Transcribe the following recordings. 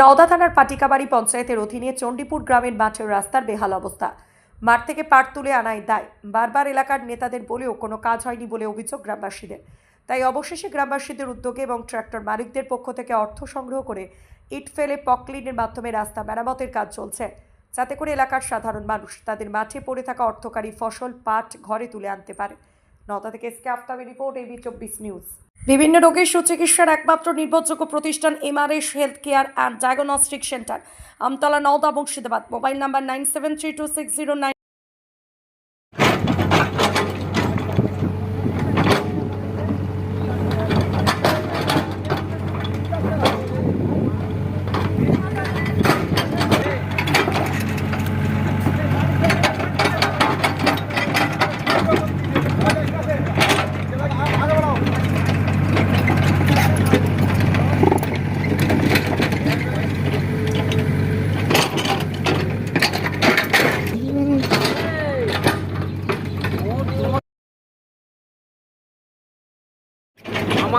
নওদা থানার পাটিকাবাড়ি পঞ্চায়েতের অধীনে চণ্ডীপুর গ্রামের মাঠের রাস্তার বেহাল অবস্থা। মাঠ থেকে পাট তুলে আনায় দায়। বারবার এলাকার নেতাদের বলেও কোনো কাজ হয়নি বলে অভিযোগ গ্রামবাসীদের। তাই অবশেষে গ্রামবাসীদের উদ্যোগে এবং ট্রাক্টর মালিকদের পক্ষ থেকে অর্থ সংগ্রহ করে ইট ফেলে পকলিনের মাধ্যমে রাস্তা মেরামতের কাজ চলছে। যাতে করে এলাকার সাধারণ মানুষ তাদের মাঠে পড়ে থাকা অর্থকারী ফসল, পাট ঘরে তুলে আনতে পারে। নওদা থেকে এসকে আফতাবের রিপোর্ট এবি চব্বিশ নিউজ। বিভিন্ন রোগের সুচিকিৎসার একমাত্র নির্ভরযোগ্য প্রতিষ্ঠান M R S health care and diagnostic centre Amtala Nowda Murshidabad. Mobile number nine seven three two six zero nine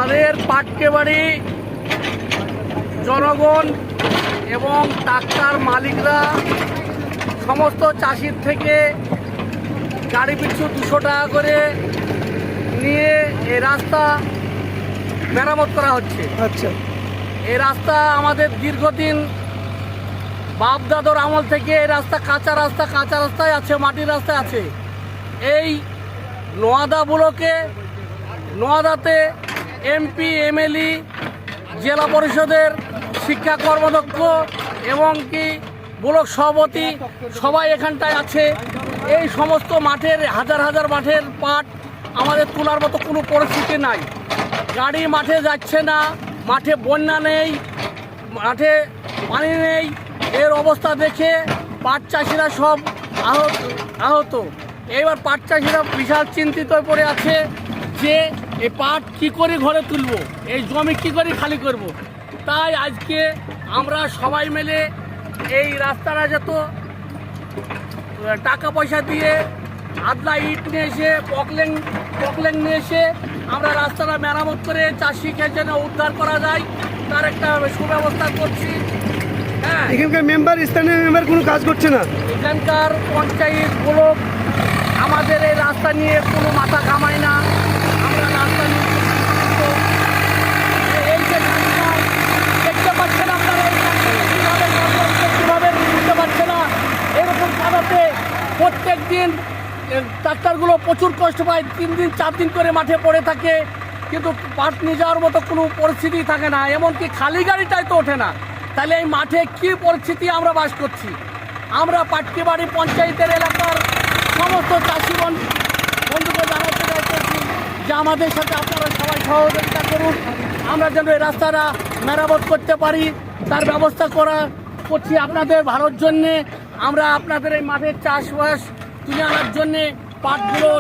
আমাদের পাটকে বাড়ি জনগণ এবং ট্রাক্টর মালিকরা সমস্ত চাষির থেকে গাড়ি পিছু দুশো টাকা করে নিয়ে এই রাস্তা মেরামত করা হচ্ছে। আচ্ছা। এই রাস্তা আমাদের দীর্ঘদিন বাপদাদর আমল থেকে এই রাস্তা কাঁচা রাস্তা কাঁচা রাস্তায় আছে মাটির রাস্তায় আছে। এই নোয়াদা ব্লকে নোয়াদাতে এমপি এমএলই জেলা পরিষদের শিক্ষা কর্মদক্ষ এবং কি ব্লক সভাপতি সবাই এখানটায় আছে। এই সমস্ত মাঠের, হাজার হাজার মাঠের পাট আমাদের তোলার মতো কোনো পরিস্থিতি নাই। গাড়ি মাঠে যাচ্ছে না, মাঠে বন্যা নেই, মাঠে পানি নেই। এর অবস্থা দেখে পাট চাষিরা সব আহত আহত। এবার পাট চাষিরা বিশাল চিন্তিত পড়ে আছে যে এই পাট কি করে ঘরে তুলবো? এই জমি কি করে খালি করব। তাই আজকে আমরা সবাই মিলে এই রাস্তাটা যত টাকা পয়সা দিয়ে আদলা ইট নিয়ে এসে পকলেং পকলেং নিয়ে এসে আমরা রাস্তাটা মেরামত করে চাষিকে যেন উদ্ধার করা যায় তার একটা সুব্যবস্থা করছি। হ্যাঁ। এখানকার মেম্বার স্থানীয় মেম্বার কোনো কাজ করছে না? এখানকার পঞ্চায়েত ব্লক আমাদের এই রাস্তা নিয়ে কোনো মাথা না আমরা রাস্তা নিয়ে খুব চিন্তিত। এই যে রাস্তা, দেখতে পাচ্ছেন আপনারা এই রাস্তাটা কীভাবে গন্ডগোল হচ্ছে, কীভাবে বুঝতে পারছে না এরকম কাদাতে প্রত্যেক দিন ট্রাক্টারগুলো প্রচুর কষ্ট পায়, তিন দিন, চার দিন করে মাঠে পড়ে থাকে, কিন্তু পাট নিয়ে যাওয়ার মতো কোনো পরিস্থিতি থাকে না, এমনকি খালি গাড়িটাই তো ওঠে না। তাহলে এই মাঠে কি পরিস্থিতি আমরা বাস করছি? আমরা পাটকিবাড়ি পঞ্চায়েতের এলাকার সমস্ত চাষি বন্ধুকে জানাতে চাইতেছি যে আমাদের সাথে আপনারা সবাই সহযোগিতা করুন, আমরা যেন এই রাস্তাটা মেরামত করতে পারি, তার ব্যবস্থা করা করছি আপনাদের ভালোর জন্যে। আমরা আপনাদের এই মাঠের চাষবাস তুলে আনার জন্যে পাটগুলো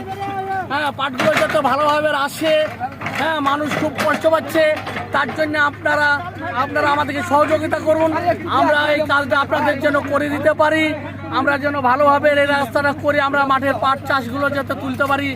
হ্যাঁ পাটগুলো যাতে ভালোভাবে আসে হ্যাঁ মানুষ খুব কষ্ট পাচ্ছে, তার জন্য আপনারা আপনারা আমাদেরকে সহযোগিতা করুন। আমরা এই কাজটা আপনাদের জন্য করে দিতে পারি। আমরা যেন ভালোভাবে এই রাস্তাটা করে আমরা মাঠের পাট চাষগুলো যাতে তুলতে পারি।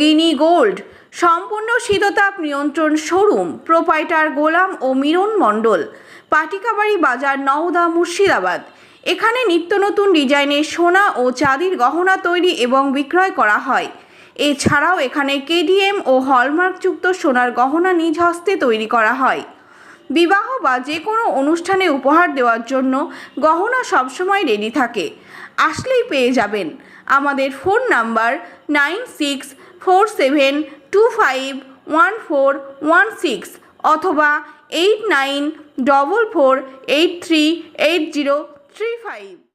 Guinea gold. সম্পূর্ণ শীততাপ নিয়ন্ত্রণ শোরুম, প্রোপাইটার গোলাম ও মিরন মণ্ডল। পাটিকাবাড়ি বাজার নওদা মুর্শিদাবাদ। এখানে নিত্য নতুন ডিজাইনের সোনা ও চাঁদির গহনা তৈরি এবং বিক্রয় করা হয়। এছাড়াও এখানে কেডিএম ও হলমার্কযুক্ত সোনার গহনা নিজ হস্তে তৈরি করা হয়। বিবাহ বা যে কোনো অনুষ্ঠানে উপহার দেওয়ার জন্য গহনা সবসময় রেডি থাকে। আসলেই পেয়ে যাবেন। আমাদের phone number nine six four seven two five one four one six অথবা eight nine double four eight three eight zero three five